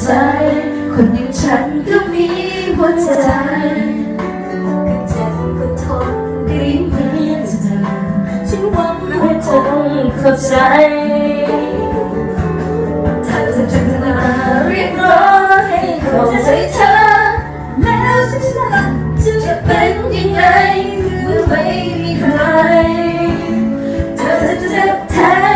ใจ คนอย่างฉันก็มีหัวใจก็เจ็บก็ทนได้เหมือนเธอฉันหวังว่าคงเข้าใจถ้าเธอจะมาเรียกร้องให้เข้าใจเธอแล้วฉันจะเป็นยังไงเมื่อไม่มีใครเธอจะเจ็บแทน